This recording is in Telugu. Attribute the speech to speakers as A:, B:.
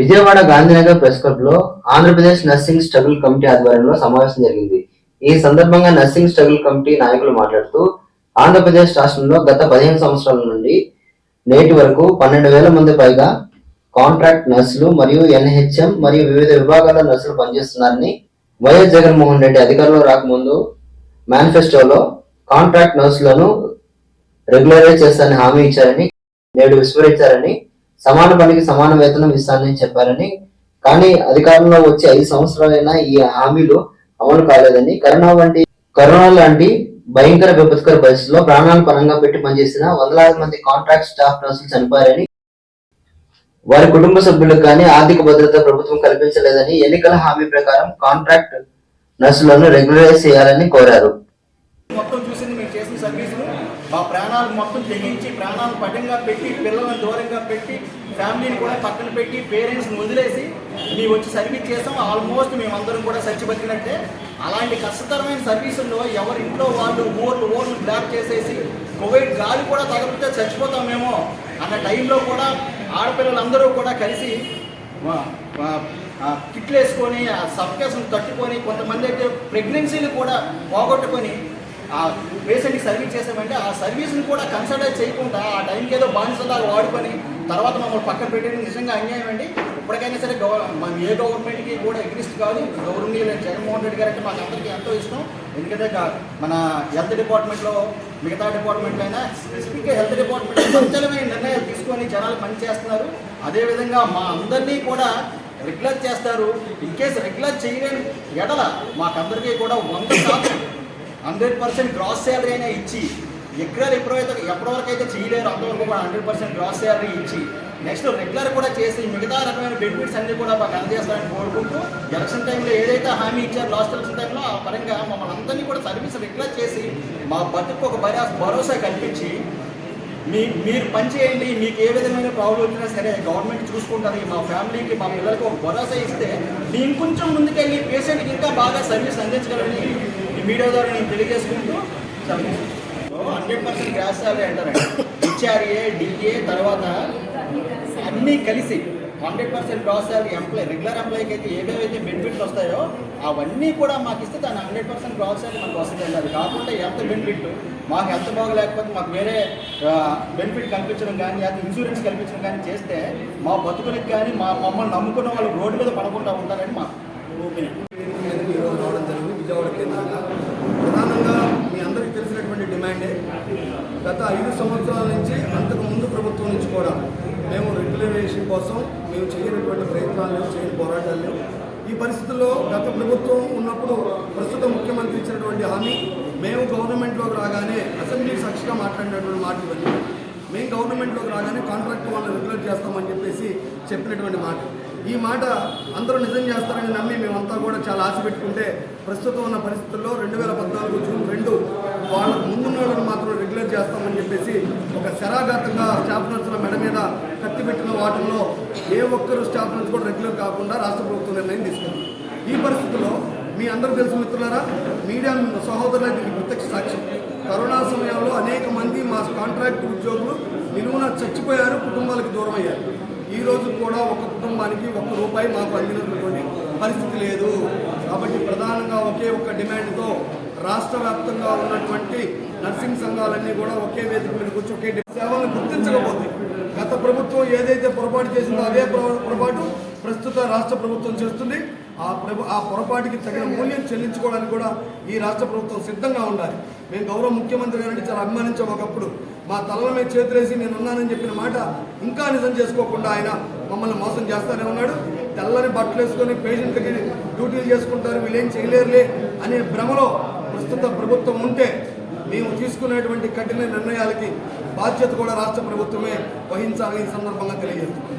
A: విజయవాడ గాంధీనగర్ ప్రెస్ క్లబ్లో ఆంధ్రప్రదేశ్ నర్సింగ్ స్ట్రగుల్ కమిటీ ఆధ్వర్యంలో సమావేశం జరిగింది. ఈ సందర్భంగా నర్సింగ్ స్ట్రగుల్ కమిటీ నాయకులు మాట్లాడుతూ ఆంధ్రప్రదేశ్ రాష్ట్రంలో గత పదిహేను సంవత్సరాల నుండి నేటి వరకు పన్నెండు వేల మంది పైగా కాంట్రాక్ట్ నర్సులు మరియు ఎన్హెచ్ఎం మరియు వివిధ విభాగాల నర్సులు పనిచేస్తున్నారని వైఎస్ జగన్మోహన్ రెడ్డి అధికారంలో రాకముందు మేనిఫెస్టోలో కాంట్రాక్ట్ నర్సులను రెగ్యులరైజ్ చేస్తారని హామీ ఇచ్చారని నేడు విస్మరించారని సమాన పనికి సమాన వేతనం ఇస్తానని చెప్పారని. కానీ అధికారంలో వచ్చి ఐదు సంవత్సరాలైనా ఈ హామీలు అమలు కాలేదని. కరోనా వంటి కరోనా లాంటి భయంకర విపత్కర పరిస్థితుల్లో ప్రాణాలు పరంగా పెట్టి పనిచేసిన వందలాది మంది కాంట్రాక్ట్ స్టాఫ్ నర్సులు చనిపోయారని. వారి కుటుంబ సభ్యులకు కానీ ఆర్థిక భద్రత ప్రభుత్వం కల్పించలేదని ఎన్నికల హామీ ప్రకారం కాంట్రాక్ట్ నర్సులను రెగ్యులరైజ్ చేయాలని కోరారు
B: మొత్తం చూసింది మేము చేసిన సర్వీసులు మా ప్రాణాలు మొత్తం తెగించి ప్రాణాలు పటంగా పెట్టి పిల్లలను దూరంగా పెట్టి ఫ్యామిలీని కూడా పక్కన పెట్టి పేరెంట్స్ని వదిలేసి మేము వచ్చి సర్వీస్ చేసాం ఆల్మోస్ట్ మేమందరం కూడా చచ్చిబతికినట్టే అలాంటి కష్టతరమైన సర్వీసుల్లో ఎవరి ఇంట్లో వాళ్ళు ఓర్లు ఓర్లు బ్లాక్ చేసేసి కోవిడ్ గాలి కూడా తగిలితే చచ్చిపోతామేమో అన్న టైంలో కూడా ఆడపిల్లలందరూ కూడా కలిసి కిట్లు వేసుకొని ఆ సఫకేషన్ తట్టుకొని కొంతమంది అయితే ప్రెగ్నెన్సీలు కూడా పోగొట్టుకొని ఆ పేషెంట్కి సర్వీస్ చేసామంటే ఆ సర్వీస్ని కూడా కన్సిడర్ చేయకుండా ఆ టైంకి ఏదో బానిసలాగా వాడుకొని తర్వాత మమ్మల్ని పక్కన పెట్టేది నిజంగా అన్యాయం అండి. ఇప్పటికైనా సరే గవ మనం ఏ గవర్నమెంట్కి కూడా ఎగ్రిస్ట్ కాదు. గౌరవనీయులు జగన్మోహన్ రెడ్డి గారు అంటే మాకు అందరికీ ఎంతో ఇష్టం. ఎందుకంటే మన హెల్త్ డిపార్ట్మెంట్లో మిగతా డిపార్ట్మెంట్ అయినా స్పెసిఫిక్గా హెల్త్ డిపార్ట్మెంట్ సంచలమైన నిర్ణయాలు తీసుకొని జనాలు పనిచేస్తున్నారు అదేవిధంగా మా అందరినీ కూడా రెగ్యులర్ చేస్తారు. ఇన్ కేసు రెగ్యులర్ చేయలేని ఎడల మాకందరికీ కూడా వంద శాతం హండ్రెడ్ పర్సెంట్ గ్రాస్ శాలరీ అయినా ఇచ్చి ఎక్కడ ఎప్పుడైతే ఎప్పటివరకు అయితే చేయలేరు అంతవరకు కూడా హండ్రెడ్ పర్సెంట్ గ్రాస్ శాలరీ ఇచ్చి నెక్స్ట్ రెగ్యులర్ కూడా చేసి మిగతా రకమైన బెనిఫిట్స్ అన్ని కూడా మాకు అందజేస్తారని కోరుకుంటూ ఎలక్షన్ టైంలో ఏదైతే హామీ ఇచ్చారో లాస్ట్ ఎలక్షన్ టైంలో ఆ పరంగా మమ్మల్ని అందరినీ కూడా సర్వీస్ రెగ్యులర్ చేసి మా బతుకు ఒక భరోసా భరోసా కల్పించి మీ మీరు పని చేయండి మీకు ఏ విధమైన ప్రాబ్లం వచ్చినా సరే గవర్నమెంట్ చూసుకుంటుంది మా ఫ్యామిలీకి మా పిల్లలకి ఒక భరోసా ఇస్తే మీ కొంచెం ముందుకెళ్ళి పేషెంట్కి ఇంకా బాగా సర్వీస్ అందించగలని ఈ మీడియా ద్వారా నేను తెలియజేసుకుంటూ హండ్రెడ్ పర్సెంట్ గ్రాస్ సాలరీ అంటారండి. హెచ్ఆర్ఏ డిఏ తర్వాత అన్నీ కలిసి hundred percent gross salary employee regular ఎంప్లాయ్కి అయితే ఏవేవైతే బెనిఫిట్స్ వస్తాయో అవన్నీ కూడా మాకు ఇస్తే దాని హండ్రెడ్ పర్సెంట్ గ్రాస్ సాలరీ మనకు వస్తుంది అది కాకుండా ఎంత బెనిఫిట్ మాకు హెల్త్ బాగలేకపోతే మాకు వేరే బెనిఫిట్ కల్పించడం కానీ లేదా ఇన్సూరెన్స్ కల్పించడం కానీ చేస్తే మా బతుకులకు కానీ మా మమ్మల్ని నమ్ముకున్న వాళ్ళు రోడ్డు మీద పడకుండా ఉంటారని మా ఒపీనియన్
C: మీదకి ఈరోజు రావడం జరిగింది విజయవాడ కేంద్రంగా. ప్రధానంగా మీ అందరికీ తెలిసినటువంటి డిమాండే గత ఐదు సంవత్సరాల నుంచి అంతకు ముందు ప్రభుత్వం నుంచి కూడా మేము రెగ్యులరైజేషన్ కోసం మేము చేయనటువంటి ప్రయత్నాలు చేయని పోరాటాలు ఈ పరిస్థితుల్లో గత ప్రభుత్వం ఉన్నప్పుడు ప్రస్తుత ముఖ్యమంత్రి ఇచ్చినటువంటి హామీ మేము గవర్నమెంట్లోకి రాగానే అసెంబ్లీ సాక్షిగా మాట్లాడినటువంటి మాట ఇవన్నీ. మేము గవర్నమెంట్లోకి రాగానే కాంట్రాక్ట్ వాళ్ళని రెగ్యులర్ చేస్తామని చెప్పేసి చెప్పినటువంటి మాట. ఈ మాట అందరూ నిజం చేస్తారని నమ్మి మేమంతా కూడా చాలా ఆశ పెట్టుకుంటే ప్రస్తుతం ఉన్న పరిస్థితుల్లో రెండు వేల పద్నాలుగు జూన్ రెండు వాళ్ళకు ముందున్న వాళ్ళని మాత్రం రెగ్యులర్ చేస్తామని చెప్పేసి ఒక శరాఘాతంగా స్టాఫ్ నర్సుల మెడ మీద కత్తి పెట్టిన వాటిల్లో ఏ ఒక్కరు స్టాఫ్ నర్స్ కూడా రెగ్యులర్ కాకుండా రాష్ట్ర ప్రభుత్వం నిర్ణయం తీసుకుంది. ఈ పరిస్థితుల్లో మీ అందరూ తెలుసు మిత్రులారా మీడియా సహోదరులు ప్రత్యక్ష సాక్ష్యం కరోనా సమయంలో అనేక ఈ రోజు కూడా ఒక కుటుంబానికి ఒక్క రూపాయి మాకు అందినటువంటి పరిస్థితి లేదు. కాబట్టి ప్రధానంగా ఒకే ఒక్క డిమాండ్తో రాష్ట్ర వ్యాప్తంగా ఉన్నటువంటి నర్సింగ్ సంఘాలన్నీ కూడా ఒకే వేదిక మీద కూర్చొని ఒకే సేవలను గుర్తించకపోతే గత ప్రభుత్వం ఏదైతే పొరపాటు చేసిందో అదే పొర- పొరపాటు ప్రస్తుత రాష్ట్ర ప్రభుత్వం చేస్తుంది. ఆ ప్రభు ఆ పొరపాటుకి తగిన మూల్యం చెల్లించుకోవడానికి కూడా ఈ రాష్ట్ర ప్రభుత్వం సిద్ధంగా ఉండాలి. మేము గౌరవ ముఖ్యమంత్రి గారిని చాలా అభిమానించాం ఒకప్పుడు. మా తలల మీద చేతులేసి నేను ఉన్నానని చెప్పిన మాట ఇంకా నిజం చేసుకోకుండా ఆయన మమ్మల్ని మోసం చేస్తానే ఉన్నాడు. తెల్లని బట్టలు వేసుకొని పేషెంట్కి డ్యూటీలు చేసుకుంటారు. వీళ్ళేం చేయలేరులే అనే భ్రమలో ప్రస్తుత ప్రభుత్వం ఉంటే మేము తీసుకునేటువంటి కఠిన నిర్ణయాలకి బాధ్యత కూడా రాష్ట్ర ప్రభుత్వమే వహించాలని ఈ సందర్భంగా తెలియజేస్తున్నాం.